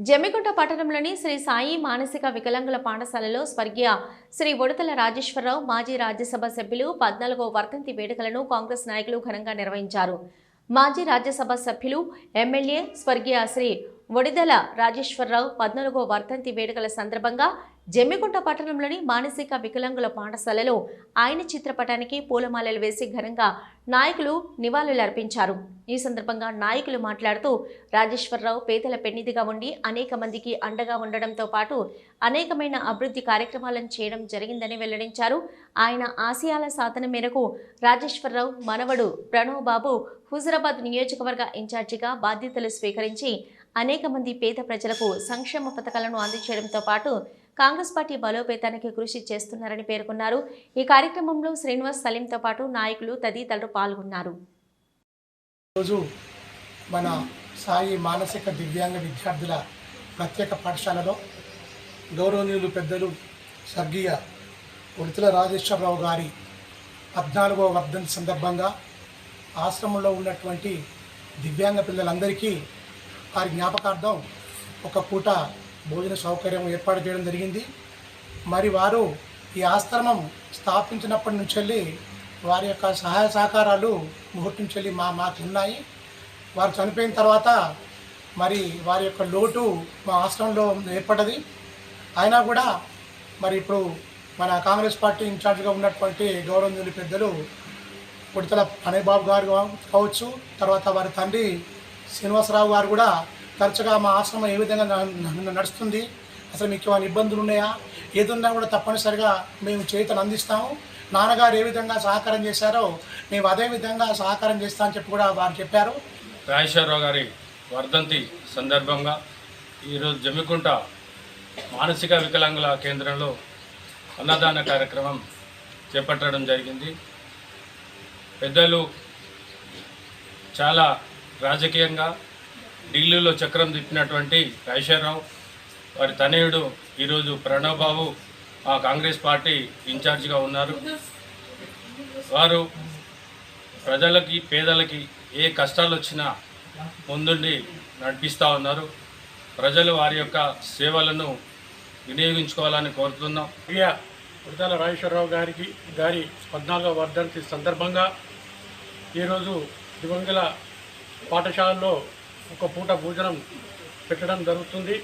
జమ్మిగుంట పట్టణంలోని శ్రీ సాయి మానసిక వికలాంగుల పాఠశాలలో స్వర్గీయ శ్రీ ఉడతల రాజేశ్వరరావు మాజీ రాజ్యసభ సభ్యులు పద్నాలుగో వర్ధంతి వేడుకలను కాంగ్రెస్ నాయకులు ఘనంగా నిర్వహించారు. మాజీ రాజ్యసభ సభ్యులు ఎమ్మెల్యే స్వర్గీయ శ్రీ ఒడిదల రాజేశ్వరరావు పద్నాలుగో వర్ధంతి వేడుకల సందర్భంగా జమ్మికుంట పట్టణంలోని మానసిక వికలాంగుల పాఠశాలలో ఆయన చిత్రపటానికి పూలమాలలు వేసి ఘనంగా నాయకులు నివాళులు అర్పించారు. ఈ సందర్భంగా నాయకులు మాట్లాడుతూ రాజేశ్వరరావు పేదల పెన్నిదిగా ఉండి అనేక మందికి అండగా ఉండడంతో పాటు అనేకమైన అభివృద్ధి కార్యక్రమాలను చేయడం జరిగిందని వెల్లడించారు. ఆయన ఆశయాల సాధన మేరకు రాజేశ్వరరావు మనవడు ప్రణవ్ బాబు హుజరాబాద్ నియోజకవర్గ ఇన్ఛార్జిగా బాధ్యతలు స్వీకరించి అనేక మంది పేద ప్రజలకు సంక్షేమ పథకాలను అందించడంతో పాటు కాంగ్రెస్ పార్టీ బలోపేతానికి కృషి చేస్తున్నారని పేర్కొన్నారు. ఈ కార్యక్రమంలో శ్రీనివాస్ సలీంతో పాటు నాయకులు తదితరులు పాల్గొన్నారు. రోజు మన సాయి మానసిక దివ్యాంగ విద్యార్థుల ప్రత్యేక పాఠశాలలో గౌరవనీయులు పెద్దలు స్వర్గీయ ఉడితుల రాజేశ్వరరావు గారి పద్నాలుగవ వర్ధంతి సందర్భంగా ఆశ్రమంలో ఉన్నటువంటి దివ్యాంగ పిల్లలందరికీ వారి జ్ఞాపకార్థం ఒక పూట భోజన సౌకర్యం ఏర్పాటు చేయడం జరిగింది. మరి వారు ఈ ఆశ్రమం స్థాపించినప్పటి నుంచి వెళ్ళి వారి యొక్క సహాయ సహకారాలు ముహూర్తం నుంచి వెళ్ళి మా మాకు ఉన్నాయి వారు చనిపోయిన తర్వాత మరి వారి యొక్క లోటు మా ఆశ్రమంలో ఏర్పడ్డది. అయినా కూడా మరి ఇప్పుడు మన కాంగ్రెస్ పార్టీ ఇన్ఛార్జ్గా ఉన్నటువంటి గౌరవనీయులు పెద్దలు ఉడతల బాబు గారు కావచ్చు తర్వాత వారి తండ్రి శ్రీనివాసరావు గారు కూడా తరచుగా మా ఆశ్రమం ఏ విధంగా నడుస్తుంది? అసలు మీకు ఏమైనా ఇబ్బందులు ఉన్నాయా? ఏదున్నా కూడా తప్పనిసరిగా మేము చేతను అందిస్తాము. నాన్నగారు ఏ విధంగా సహకారం చేశారో మేము అదే విధంగా సహకారం చేస్తా అని చెప్పి కూడా వారు చెప్పారు. రాజేశ్వరరావు గారి వర్ధంతి సందర్భంగా ఈరోజు జమ్మికుంట మానసిక వికలాంగుల కేంద్రంలో అన్నదాన కార్యక్రమం చేపట్టడం జరిగింది. పెద్దలు చాలా రాజకీయంగా ఢిల్లీలో చక్రం తిప్పినటువంటి రాజేశ్వరరావు వారి తనయుడు ఈరోజు ప్రణవ్ బాబు ఆ కాంగ్రెస్ పార్టీ ఇన్ఛార్జిగా ఉన్నారు. వారు ప్రజలకి పేదలకి ఏ కష్టాలు వచ్చినా ముందుండి నడిపిస్తూ ఉన్నారు. ప్రజలు వారి యొక్క సేవలను వినియోగించుకోవాలని కోరుతున్నాం. ప్రియ ఉడతల రాజేశ్వరరావు గారికి గారి పద్నాలుగవ వర్ధంతి సందర్భంగా ఈరోజు దివంగల పాఠశాలలో ఒక పూట భోజనం పెట్టడం జరుగుతుంది.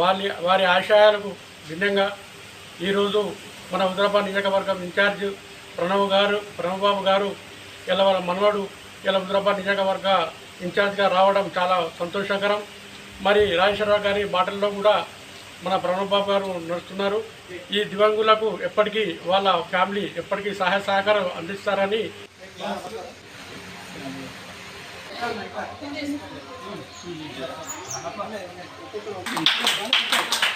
వారి వారి ఆశయాలకు భిన్నంగా ఈరోజు మన హుదరాబాద్ నియోజకవర్గం ఇన్ఛార్జ్ ప్రణవ్ గారు ప్రణవ్బాబు గారు ఇలా వాళ్ళ మనవడు ఇలా హుదరాబాద్ నియోజకవర్గ ఇన్ఛార్జ్గా రావడం చాలా సంతోషకరం. మరి రాజేశ్వరరావు గారి మాటల్లో కూడా మన ప్రణవ్బాబు గారు నడుస్తున్నారు. ఈ దివంగులకు ఎప్పటికీ వాళ్ళ ఫ్యామిలీ ఎప్పటికీ సహాయ సహకారం అందిస్తారని Thank you.